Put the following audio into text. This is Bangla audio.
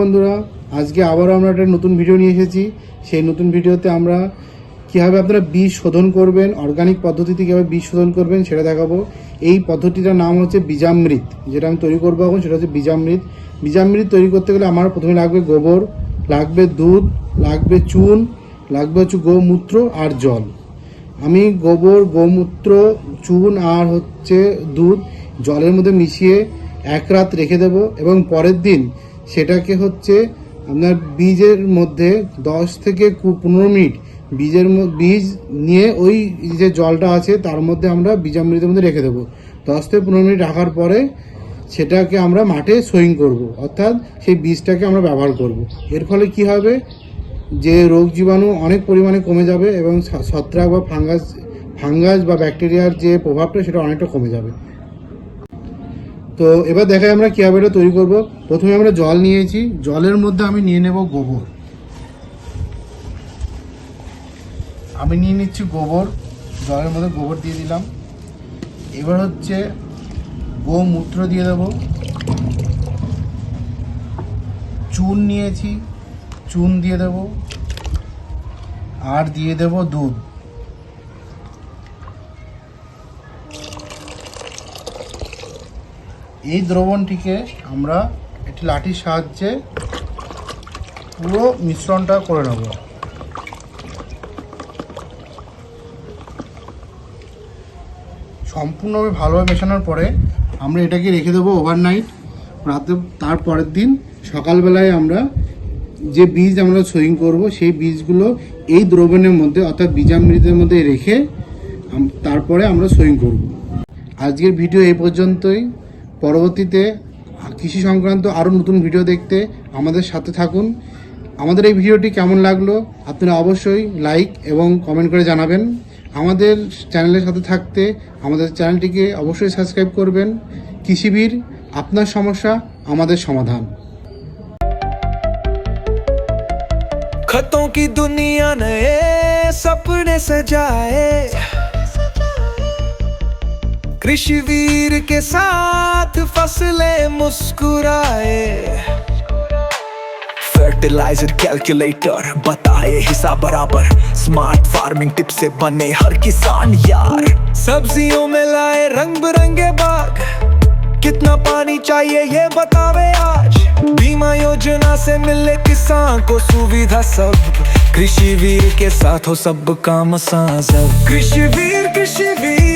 বন্ধুরা, আজকে আবারও আমরা একটা নতুন ভিডিও নিয়ে এসেছি। সেই নতুন ভিডিওতে আমরা কীভাবে আপনারা বীজ শোধন করবেন অর্গানিক পদ্ধতিতে কীভাবে বীজ শোধন করবেন সেটা দেখাবো। এই পদ্ধতিটার নাম হচ্ছে বীজামৃত। যেটা আমি তৈরি করব এখন, সেটা হচ্ছে বীজামৃত। বীজামৃত তৈরি করতে গেলে আমার প্রথমে লাগবে গোবর, লাগবে দুধ, লাগবে চুন, লাগবে হচ্ছে গোমূত্র আর জল। আমি গোবর, গোমূত্র, চুন আর হচ্ছে দুধ জলের মধ্যে মিশিয়ে এক রাত রেখে দেব এবং পরের দিন সেটাকে হচ্ছে আপনার বীজের মধ্যে দশ থেকে পনেরো মিনিট বীজের বীজ নিয়ে ওই যে জলটা আছে তার মধ্যে আমরা বীজামৃতের মধ্যে রেখে দেবো। দশ থেকে পনেরো মিনিট রাখার পরে সেটাকে আমরা মাঠে সোয়িং করব। অর্থাৎ সেই বীজটাকে আমরা ব্যবহার করব। এর ফলে কি হবে? যে রোগ জীবাণু অনেক পরিমাণে কমে যাবে এবং ছত্রাক বা ফাঙ্গাস ফাঙ্গাস বা ব্যাকটেরিয়ার যে প্রভাবটা সেটা অনেকটা কমে যাবে। তো এবার দেখাই আমরা কীভাবে এটা তৈরি করব। প্রথমে আমরা জল নিয়েছি। জলের মধ্যে আমি নিয়ে নেব গোবর। আমি নিয়ে নিচ্ছি গোবর। জলের মধ্যে গোবর দিয়ে দিলাম। এবার হচ্ছে গোমূত্র দিয়ে দেব। চুন নিয়েছি। চুন দিয়ে দেব। আর দিয়ে দেব দুধ। এই দ্রবণটিকে আমরা একটি লাঠির সাহায্যে পুরো মিশ্রণটা করে নেব। সম্পূর্ণভাবে ভালোভাবে মেশানোর পরে আমরা এটাকে রেখে দেবো ওভারনাইট রাতে তার পরের দিন সকালবেলায় আমরা যে বীজ আমরা সোয়িং করব, সেই বীজগুলো এই দ্রবণের মধ্যে অর্থাৎ বীজামৃতের মধ্যে রেখে তারপরে আমরা সোয়িং করব। আজকের ভিডিও এই পর্যন্তই। পরবর্তীতে কৃষি সংক্রান্ত আরও নতুন ভিডিও দেখতে আমাদের সাথে থাকুন আমাদের এই ভিডিওটি কেমন লাগলো আপনারা অবশ্যই লাইক এবং কমেন্ট করে জানাবেন আমাদের চ্যানেলের সাথে থাকতে আমাদের চ্যানেলটিকে অবশ্যই সাবস্ক্রাইব করবেন কৃষিবীর আপনার সমস্যা আমাদের সমাধান खतों की दुनिया नए सपने सजाए कृषि वीर के साथ फ़सलें मुस्कुराए। फर्टिलाइज़र कैलकुलेटर बताए हिसाब बराबर। स्मार्ट फ़ार्मिंग टिप से बने हर किसान यार। सब्जियों में लाए रंग बिरंगे बाग। कितना पानी चाहिए ये बतावे आज। बीमा योजना से मिले किसान को सुविधा सब। कृषि वीर के साथ हो सब काम आसान कृषि वीर कृषि वीर